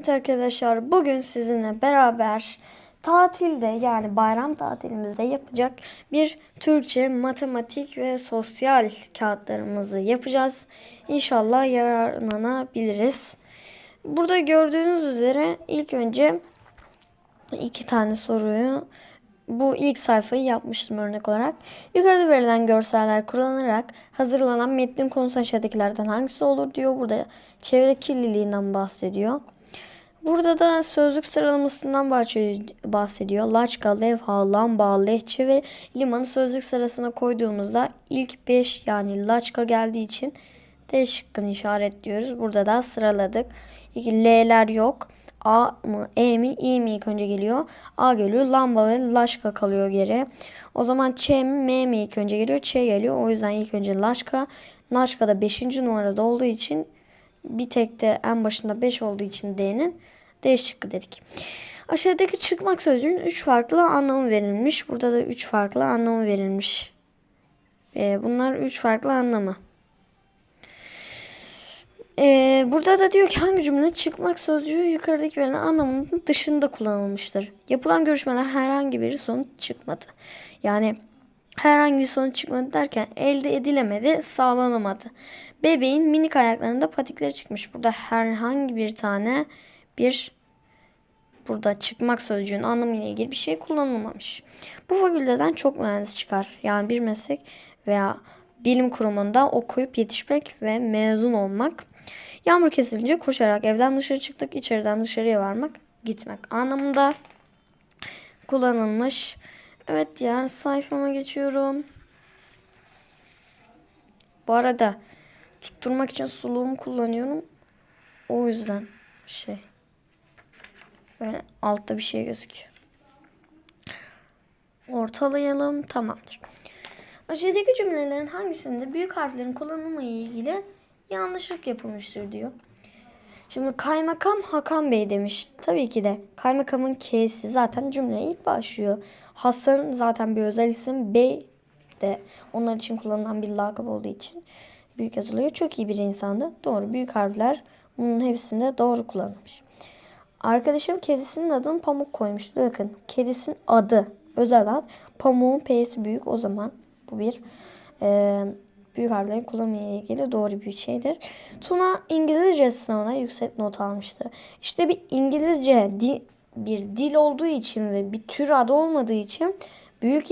Evet arkadaşlar bugün sizinle beraber tatilde yani bayram tatilimizde yapacak bir Türkçe, matematik ve sosyal kağıtlarımızı yapacağız. İnşallah yararlanabiliriz. Burada gördüğünüz üzere ilk önce iki tane soruyu bu ilk sayfayı yapmıştım örnek olarak. Yukarıda verilen görseller kullanılarak hazırlanan metnin konusu aşağıdakilerden hangisi olur diyor. Burada çevre kirliliğinden bahsediyor. Burada da sözlük sıralamasından bahsediyor. Laçka, levha, lamba, lehçe ve limanı sözlük sırasına koyduğumuzda ilk 5 yani laçka geldiği için D şıkkını işaretliyoruz. Burada da sıraladık. İki L'ler yok. A mı E mi İ mi ilk önce geliyor. A geliyor. Lamba ve Laşka kalıyor geri. O zaman Ç mi M mi ilk önce geliyor. Ç geliyor. O yüzden ilk önce Laşka. Laşka da 5. numarada olduğu için bir tek de en başında 5 olduğu için D'nin D şıkkı dedik. Aşağıdaki çıkmak sözcüğünün 3 farklı anlamı verilmiş. Burada da 3 farklı anlamı verilmiş. Ee, bunlar 3 farklı anlamı. Ee, burada da diyor ki hangi cümle çıkmak sözcüğü yukarıdaki verilen anlamının dışında kullanılmıştır. Yapılan görüşmeler herhangi bir sonuç çıkmadı. Yani herhangi bir sonuç çıkmadı derken elde edilemedi, sağlanamadı. Bebeğin minik ayaklarında patikleri çıkmış. Burada herhangi bir tane bir burada çıkmak sözcüğün anlamıyla ilgili bir şey kullanılmamış. Bu fakülteden çok mühendis çıkar. Yani bir meslek veya bilim kurumunda okuyup yetişmek ve mezun olmak. Yağmur kesilince koşarak evden dışarı çıktık, içeriden dışarıya varmak, gitmek anlamında kullanılmış. Evet diğer sayfama geçiyorum. Bu arada tutturmak için suluğumu kullanıyorum. O yüzden şey böyle altta bir şey gözüküyor. Ortalayalım. Tamamdır. Aşağıdaki cümlelerin hangisinde büyük harflerin kullanımı ile ilgili yanlışlık yapılmıştır diyor. Şimdi kaymakam Hakan Bey demiş. Tabii ki de kaymakamın K'si zaten cümleye ilk başlıyor. Hasan zaten bir özel isim. Bey de onlar için kullanılan bir lakap olduğu için büyük yazılıyor. Çok iyi bir insandı. Doğru. Büyük harfler bunun hepsinde doğru kullanılmış. Arkadaşım kedisinin adını Pamuk koymuştu. Bakın kedisinin adı özel ad. Pamuğun P'si büyük o zaman bu bir e, büyük harflerin kullanımıyla ilgili doğru bir şeydir. Tuna İngilizce sınavına yüksek not almıştı. İşte bir İngilizce di, bir dil olduğu için ve bir tür adı olmadığı için büyük